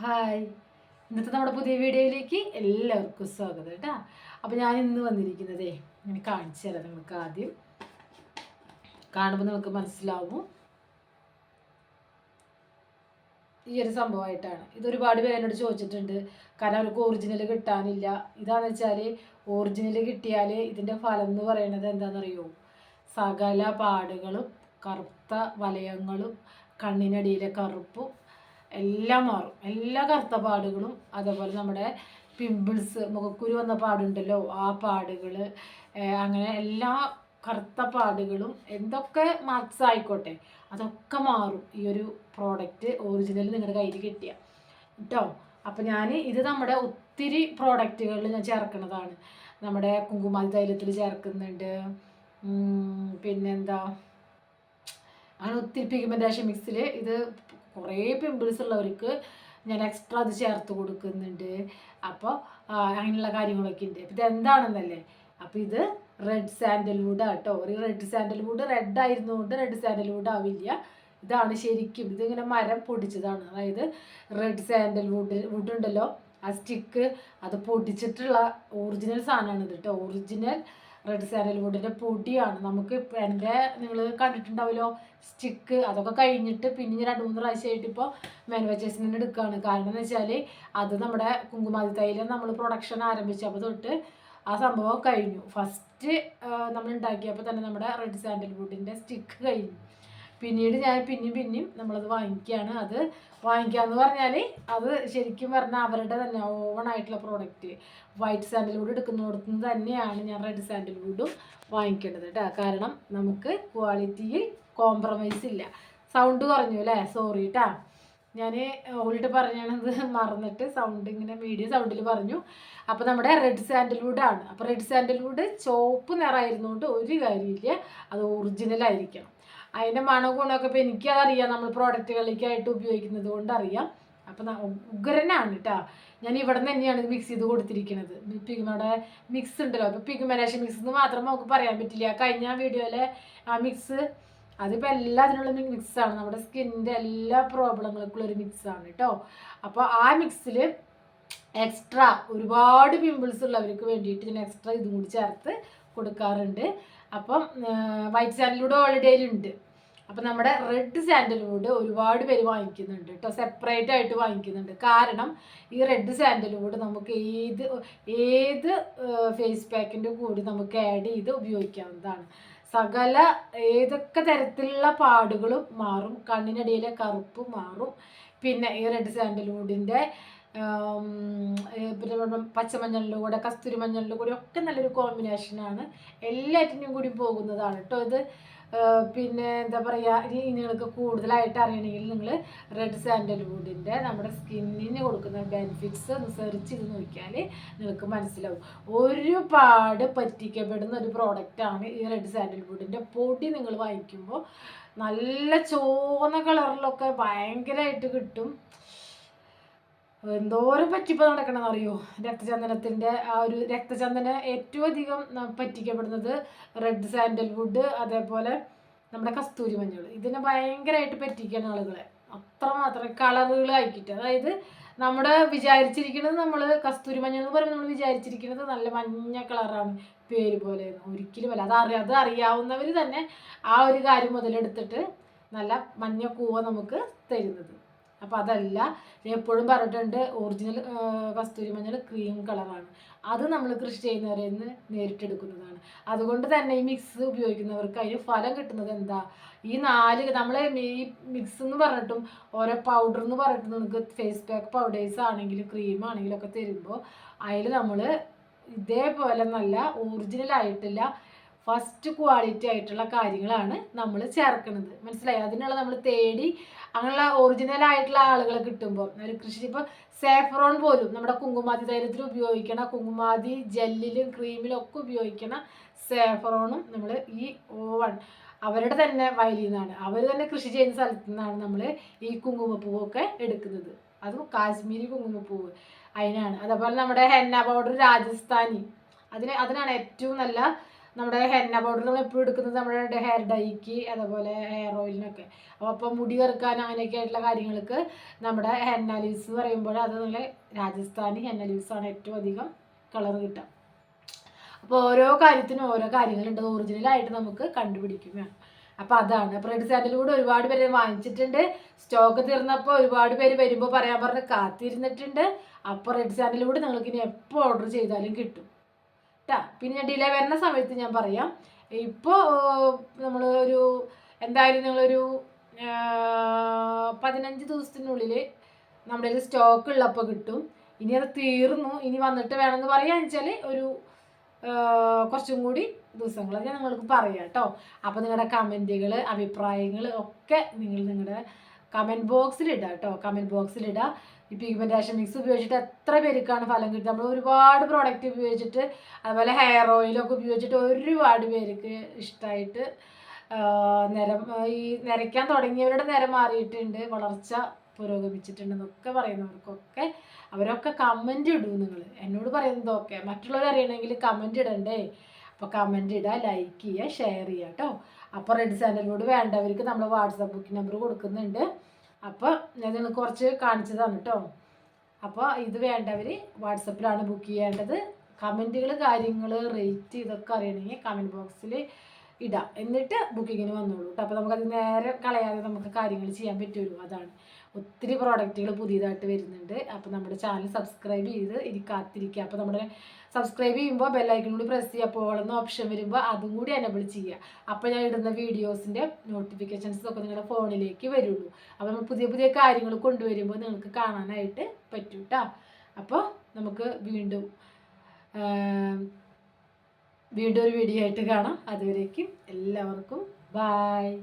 Hi. ഇന്നത്തെ നമ്മുടെ പുതിയ വീഡിയോയിലേക്ക് എല്ലാവർക്കും സ്വാഗതം കേട്ടോ. അപ്പോൾ ഞാൻ ഇന്ന് വന്നിരിക്കുന്നതേ ഞാൻ കാണിച്ചു തരാം നിങ്ങൾക്ക് ആദ്യം. കാണുമ്പോൾ നിങ്ങൾക്ക് മനസ്സിലാവും. ഈ ഒരു സംഭവമായിട്ടാണ്. ഇത് ഒരുപാട് പേര് എന്നോട് ചോദിച്ചിട്ടുണ്ട് കാരണം അവർക്ക് ഒറിജിനൽ കിട്ടാനില്ല. ഇതാണെന്ന് വെച്ചാൽ ഒറിജിനൽ കിട്ടിയാൽ ഇതിന്റെ ഫലം എന്ന് പറയുന്നത് എന്താണെന്നറിയോ സകല പാടുകളും കറുത്ത വലയങ്ങളും കണ്ണിനടിയിലെ കറുപ്പും എല്ലാം മാറും. എല്ലാ കറുത്ത പാടുകളും അതേപോലെ നമ്മുടെ പിമ്പിൾസ് മുഖക്കുരു വന്ന പാടുണ്ടല്ലോ ആ പാടുകൾ അങ്ങനെ എല്ലാ കറുത്ത പാടുകളും എന്തൊക്കെ മാർക്സ് ആയിക്കോട്ടെ അതൊക്കെ മാറും ഈ ഒരു പ്രോഡക്റ്റ് ഒറിജിനൽ നിങ്ങളുടെ കയ്യിൽ കിട്ടിയ. കേട്ടോ അപ്പം ഞാൻ ഇത് നമ്മുടെ ഒത്തിരി പ്രോഡക്റ്റുകളിൽ ഞാൻ ചേർക്കുന്നതാണ്. നമ്മുടെ കുങ്കുമാതി തൈലത്തിൽ ചേർക്കുന്നുണ്ട്. പിന്നെന്താ? അങ്ങനെ ഒത്തിരി പിഗ്മെന്റേഷൻ മിക്സിൽ ഇത് കുറേ പിമ്പിൾസ് ഉള്ളവർക്ക് ഞാൻ എക്സ്ട്രാ അത് ചേർത്ത് കൊടുക്കുന്നുണ്ട്. അപ്പോൾ അങ്ങനെയുള്ള കാര്യങ്ങളൊക്കെ ഉണ്ട്. ഇത് എന്താണെന്നല്ലേ? അപ്പോൾ ഇത് റെഡ് സാൻഡൽവുഡ് ആട്ടോ ഒരു റെഡ് സാൻഡൽവുഡ് റെഡ് ആയിരുന്നുകൊണ്ട് റെഡ് സാൻഡൽവുഡ് ആവില്ല. ഇതാണ് ശരിക്കും. ഇതിങ്ങനെ മരം പൊടിച്ചതാണ്. അതായത് റെഡ് സാൻഡൽവുഡ് വുഡ് ഉണ്ടല്ലോ. ആ സ്റ്റിക്ക് അത് പൊടിച്ചിട്ടുള്ള ഒറിജിനൽ സാധനമാണ് ഇത് കേട്ടോ ഒറിജിനൽ റെഡ് സാൻഡൽവുഡിന്റെ പൊടിയാണ്. നമുക്ക് എന്റെ നിങ്ങൾ കണ്ടിട്ടുണ്ടാവുമല്ലോ സ്റ്റിക്ക് അതൊക്കെ കഴിഞ്ഞിട്ട് പിന്നെ രണ്ട് മൂന്ന് പ്രാവശ്യമായിട്ട് ഇപ്പോൾ മാനുഫാക്ചേഴ്സിന് എടുക്കുകയാണ് കാരണം എന്ന് വെച്ചാൽ അത് നമ്മുടെ കുങ്കുമാതി തൈലം നമ്മൾ പ്രൊഡക്ഷൻ ആരംഭിച്ചപ്പോൾ തൊട്ട് ആ സംഭവം കഴിഞ്ഞു. ഫസ്റ്റ് നമ്മൾ ഉണ്ടാക്കിയപ്പോൾ തന്നെ നമ്മുടെ റെഡ് സാൻഡൽവുഡിന്റെ സ്റ്റിക്ക് കഴിഞ്ഞു. പിന്നീട് ഞാൻ പിന്നെയും പിന്നെയും നമ്മളത് വാങ്ങിക്കുകയാണ്. അത് വാങ്ങിക്കാന്ന് പറഞ്ഞാൽ അത് ശരിക്കും പറഞ്ഞാൽ അവരുടെ തന്നെ ഓവൺ ആയിട്ടുള്ള പ്രോഡക്റ്റ് വൈറ്റ് സാൻഡൽവുഡ് എടുക്കുന്നിടത്തു നിന്ന് തന്നെയാണ് ഞാൻ റെഡ് സാൻഡൽവുഡും വാങ്ങിക്കേണ്ടത് കേട്ടോ. കാരണം നമുക്ക് ക്വാളിറ്റിയിൽ കോംപ്രമൈസ് ഇല്ല. സൗണ്ട് കുറഞ്ഞു അല്ലേ? സോറി കേട്ടാ ഞാൻ ഓൾഡ് പറഞ്ഞത് മറന്നിട്ട് സൗണ്ട് ഇങ്ങനെ മീഡിയം സൗണ്ടിൽ പറഞ്ഞു. അപ്പോൾ നമ്മുടെ റെഡ് സാൻഡൽവുഡ് ആണ്. അപ്പോൾ റെഡ് സാൻഡൽവുഡ് ചുവപ്പ് നിറമായിരുന്നുകൊണ്ട് ഒരു കാര്യമില്ല അത് ഒറിജിനൽ ആയിരിക്കണം. അതിന്റെ മണ ഗുണമൊക്കെ ഇപ്പോൾ എനിക്കതറിയാം. നമ്മൾ പ്രോഡക്റ്റുകളിലേക്കായിട്ട് ഉപയോഗിക്കുന്നത് കൊണ്ട് അറിയാം അപ്പം ഉഗ്രനാണ് കേട്ടോ ഞാൻ ഇവിടെ നിന്ന് തന്നെയാണ് മിക്സ് ചെയ്ത് കൊടുത്തിരിക്കുന്നത് പിഗ്മയുടെ മിക്സ് ഉണ്ടല്ലോ. അപ്പോൾ പിഗ്മെനേഷൻ മിക്സ് എന്ന് മാത്രം നമുക്ക് പറയാൻ പറ്റില്ല. കഴിഞ്ഞ വീഡിയോയിലെ ആ മിക്സ് അതിപ്പോൾ എല്ലാത്തിനുള്ള മിക്സാണ് നമ്മുടെ സ്കിന്നിന്റെ എല്ലാ പ്രോബ്ലങ്ങൾക്കുള്ള ഒരു മിക്സാണ് കേട്ടോ അപ്പോൾ ആ മിക്സിൽ എക്സ്ട്രാ ഒരുപാട് പിമ്പിൾസ് ഉള്ളവർക്ക് വേണ്ടിയിട്ട് ഞാൻ എക്സ്ട്രാ ഇതും കൂടി ചേർത്ത് കൊടുക്കാറുണ്ട്. അപ്പം വൈറ്റ് സാൻഡൽവുഡ് ഹോളിഡേയിൽ ഉണ്ട്. അപ്പം നമ്മുടെ റെഡ് സാൻഡൽവുഡ് ഒരുപാട് പേര് വാങ്ങിക്കുന്നുണ്ട് കേട്ടോ സെപ്പറേറ്റ് ആയിട്ട് വാങ്ങിക്കുന്നുണ്ട്. കാരണം ഈ റെഡ് സാൻഡൽവുഡ് നമുക്ക് ഏത് ഏത് ഫേസ് പാക്കിന്റെ കൂടി നമുക്ക് ആഡ് ചെയ്ത് ഉപയോഗിക്കാവുന്നതാണ്. സകല ഏതൊക്കെ തരത്തിലുള്ള പാടുകളും മാറും. കണ്ണിനടിയിലെ കറുപ്പ് മാറും. പിന്നെ ഈ റെഡ് സാൻഡൽവുഡിന്റെ പച്ചമഞ്ഞളിന്റെ കൂടെ കസ്തൂരി മഞ്ഞളിന്റെ കൂടെ ഒക്കെ നല്ലൊരു കോമ്പിനേഷനാണ് എല്ലാറ്റിനും കൂടി പോകുന്നതാണ് കേട്ടോ ഇത്. പിന്നെ എന്താ പറയുക ഇനി നിങ്ങൾക്ക് കൂടുതലായിട്ട് അറിയണമെങ്കിൽ നിങ്ങൾ റെഡ് സാൻഡൽവുഡിന്റെ നമ്മുടെ സ്കിന്നിന് കൊടുക്കുന്ന ബെനിഫിറ്റ്സ് ഒന്ന് സെർച്ച് ചെയ്ത് നോക്കിയാൽ നിങ്ങൾക്ക് മനസ്സിലാവും. ഒരുപാട് പറ്റിക്കപ്പെടുന്ന ഒരു പ്രോഡക്റ്റാണ് ഈ റെഡ് സാൻഡൽവുഡിന്റെ പൊടി നിങ്ങൾ വാങ്ങിക്കുമ്പോൾ നല്ല ചുവന്ന കളറിലൊക്കെ ഭയങ്കരമായിട്ട് കിട്ടും. എന്തോരം പറ്റിപ്പോൾ നടക്കണമെന്ന് അറിയോ രക്തചന്ദനത്തിന്റെ ആ ഒരു രക്തചന്ദന ഏറ്റവും അധികം പറ്റിക്കപ്പെടുന്നത് റെഡ് സാൻഡൽവുഡ് അതേപോലെ നമ്മുടെ കസ്തൂരി മഞ്ഞൾ ഇതിനെ ഭയങ്കരമായിട്ട് പറ്റിക്കുകയാണ് ആളുകളെ. അത്രമാത്രം കളറുകൾ ആക്കിയിട്ട്. അതായത് നമ്മുടെ വിചാരിച്ചിരിക്കുന്നത് നമ്മൾ കസ്തൂരി മഞ്ഞൾ എന്ന് പറയുമ്പോൾ നമ്മൾ വിചാരിച്ചിരിക്കുന്നത് നല്ല മഞ്ഞ കളറാണ് പേര് പോലെ. ഒരിക്കലും അല്ല. അത് അറിയാം അത് അറിയാവുന്നവർ തന്നെ ആ ഒരു കാര്യം മുതലെടുത്തിട്ട് നല്ല മഞ്ഞ കൂവ നമുക്ക് തരുന്നത്. അപ്പോൾ അതല്ല എപ്പോഴും പറഞ്ഞിട്ടുണ്ട് ഒറിജിനൽ കസ്തൂരി മഞ്ഞൾ ക്രീം കളറാണ് അത് നമ്മൾ കൃഷി ചെയ്യുന്നവരിൽ നിന്ന് നേരിട്ടെടുക്കുന്നതാണ്. അതുകൊണ്ട് തന്നെ ഈ മിക്സ് ഉപയോഗിക്കുന്നവർക്ക് അതിന് ഫലം കിട്ടുന്നത് എന്താ? ഈ നാല് നമ്മൾ ഈ മിക്സ് എന്ന് പറഞ്ഞിട്ടും ഓരോ പൗഡർ എന്ന് പറഞ്ഞിട്ട് നമുക്ക് ഫേസ് പാക്ക് പൗഡേഴ്സ് ആണെങ്കിലും ക്രീം ആണെങ്കിലും ഒക്കെ തരുമ്പോൾ അതിൽ നമ്മൾ ഇതേപോലെ നല്ല ഒറിജിനൽ ആയിട്ടില്ല ഫസ്റ്റ് ക്വാളിറ്റി ആയിട്ടുള്ള കാര്യങ്ങളാണ് നമ്മൾ ചേർക്കുന്നത്. മനസ്സിലായി? അതിനുള്ള നമ്മൾ തേടി അങ്ങനെയുള്ള ഒറിജിനൽ ആയിട്ടുള്ള ആളുകളെ കിട്ടുമ്പോൾ ഒരു കൃഷി ഇപ്പോൾ സാഫ്രോൺ പോലും നമ്മുടെ കുങ്കുമാതി തൈലത്തിൽ ഉപയോഗിക്കണ കുങ്കുമാതി ജെല്ലിലും ക്രീമിലും ഒക്കെ ഉപയോഗിക്കണ സാഫ്രോണും നമ്മൾ ഈ ഓവൺ അവരുടെ തന്നെ വയലിൽ നിന്നാണ്. അവർ തന്നെ കൃഷി ചെയ്യുന്ന സ്ഥലത്തു നിന്നാണ് നമ്മൾ ഈ കുങ്കുമപ്പൂവൊക്കെ എടുക്കുന്നത്. അതും കാശ്മീരി കുങ്കുമപ്പൂവ് അതിനാണ്. അതേപോലെ നമ്മുടെ ഹെന്ന പൗഡർ രാജസ്ഥാനി. അതിന് അതിനാണ് ഏറ്റവും നല്ല നമ്മുടെ ഹെന്ന പൗഡർ നമ്മൾ എപ്പോഴും എടുക്കുന്നത് നമ്മുടെ ഹെയർ ഡൈക്ക് അതുപോലെ ഹെയർ ഓയിലിനൊക്കെ അപ്പോൾ അപ്പോൾ മുടി കറുക്കാൻ അങ്ങനെയൊക്കെ ആയിട്ടുള്ള കാര്യങ്ങൾക്ക് നമ്മുടെ ഹെന്ന ലീവ്സ് എന്ന് പറയുമ്പോൾ അത് നല്ല രാജസ്ഥാനി ഹെന്ന ലീവ്സാണ് ഏറ്റവും അധികം കളർ കിട്ടുക. അപ്പോൾ ഓരോ കാര്യത്തിനും ഓരോ കാര്യങ്ങളുണ്ട്. ഒറിജിനലായിട്ട് നമുക്ക് കണ്ടുപിടിക്കും വേണം. അപ്പോൾ അതാണ്. അപ്പോൾ റെഡ് ഒരുപാട് പേര് വാങ്ങിച്ചിട്ടുണ്ട്. സ്റ്റോക്ക് തീർന്നപ്പോൾ ഒരുപാട് പേര് വരുമ്പോൾ പറയാൻ പറഞ്ഞ് കാത്തിരുന്നിട്ടുണ്ട്. അപ്പോൾ റെഡ് സാൻഡൽവുഡ് നിങ്ങൾക്ക് ഇനി എപ്പോൾ ഓർഡർ ചെയ്താലും കിട്ടും. കേട്ടാ പിന്നെ ഞാൻ ഡിലേ വരുന്ന സമയത്ത് ഞാൻ പറയാം. ഇപ്പോൾ നമ്മൾ ഒരു എന്തായാലും നിങ്ങളൊരു പതിനഞ്ച് ദിവസത്തിനുള്ളിൽ നമ്മുടെ ഒരു സ്റ്റോക്ക് ഉള്ളപ്പോൾ കിട്ടും. ഇനി അത് തീർന്നു ഇനി വന്നിട്ട് വേണമെന്ന് പറയാന്ന് വെച്ചാൽ ഒരു കുറച്ചും കൂടി ദിവസങ്ങൾ. ഞാൻ നിങ്ങൾക്ക് പറയാം കേട്ടോ അപ്പോൾ നിങ്ങളുടെ കമന്റുകൾ അഭിപ്രായങ്ങൾ ഒക്കെ നിങ്ങൾ നിങ്ങളുടെ കമന്റ് ബോക്സിൽ ഇടുക കേട്ടോ കമന്റ് ബോക്സിൽ ഇടുക ഈ പിഗ്മെന്റേഷൻ മിക്സ് ഉപയോഗിച്ചിട്ട് എത്ര പേർക്കാണ് ഫലം കിട്ടുക? നമ്മൾ ഒരുപാട് പ്രോഡക്റ്റ് ഉപയോഗിച്ചിട്ട് അതുപോലെ ഹെയർ ഓയിലൊക്കെ ഉപയോഗിച്ചിട്ട് ഒരുപാട് പേർക്ക് ഇഷ്ടമായിട്ട് നിരം ഈ നിരയ്ക്കാൻ തുടങ്ങിയവരുടെ നിരം മാറിയിട്ടുണ്ട് വളർച്ച പുരോഗമിച്ചിട്ടുണ്ടെന്നൊക്കെ പറയുന്നവർക്കൊക്കെ അവരൊക്കെ കമന്റ് ഇടൂ നിങ്ങൾ എന്നോട് പറയുന്നതൊക്കെ മറ്റുള്ളവർ അറിയണമെങ്കിൽ കമന്റ് ഇടണ്ടേ? അപ്പോൾ കമന്റ് ഇടുക ലൈക്ക് ചെയ്യുക ഷെയർ ചെയ്യുക കേട്ടോ അപ്പോൾ റെഡ് സാൻഡൽവുഡ് വേണ്ടവർക്ക് നമ്മൾ വാട്സപ്പ് ബുക്കിംഗ് നമ്പർ കൊടുക്കുന്നുണ്ട്. അപ്പോൾ ഞാൻ നിങ്ങൾക്ക് കുറച്ച് കാണിച്ചതാണ് കേട്ടോ അപ്പോൾ ഇത് വേണ്ടവർ വാട്സപ്പിലാണ് ബുക്ക് ചെയ്യേണ്ടത്. കമന്റുകൾ കാര്യങ്ങൾ റേറ്റ് ഇതൊക്കെ അറിയണമെങ്കിൽ കമന്റ് ബോക്സിൽ ഇടാം. എന്നിട്ട് ബുക്കിങ്ങിന് വന്നോളൂ കേട്ടോ അപ്പോൾ നമുക്കത് നേരെ കളയാതെ നമുക്ക് കാര്യങ്ങൾ ചെയ്യാൻ പറ്റുമല്ലോ അതാണ്. ഒത്തിരി പ്രോഡക്റ്റുകൾ പുതിയതായിട്ട് വരുന്നുണ്ട്. അപ്പോൾ നമ്മുടെ ചാനൽ സബ്സ്ക്രൈബ് ചെയ്ത് ഇനി കാത്തിരിക്കുക. അപ്പോൾ നമ്മുടെ സബ്സ്ക്രൈബ് ചെയ്യുമ്പോൾ ബെല്ലൈക്കൺ കൂടി പ്രസ് ചെയ്യുക. അപ്പോൾ പോകണമെന്ന ഓപ്ഷൻ വരുമ്പോൾ അതും കൂടി എനബിൾ ചെയ്യുക. അപ്പോൾ ഞാൻ ഇടുന്ന വീഡിയോസിന്റെ നോട്ടിഫിക്കേഷൻസ് ഒക്കെ നിങ്ങളുടെ ഫോണിലേക്ക് വരുള്ളൂ. അപ്പോൾ നമ്മൾ പുതിയ പുതിയ കാര്യങ്ങൾ കൊണ്ടുവരുമ്പോൾ നിങ്ങൾക്ക് കാണാനായിട്ട് പറ്റും കേട്ടോ അപ്പോൾ നമുക്ക് വീണ്ടും വീണ്ടും ഒരു വീഡിയോ ആയിട്ട് കാണാം. അതുവരേക്കും എല്ലാവർക്കും ബായ്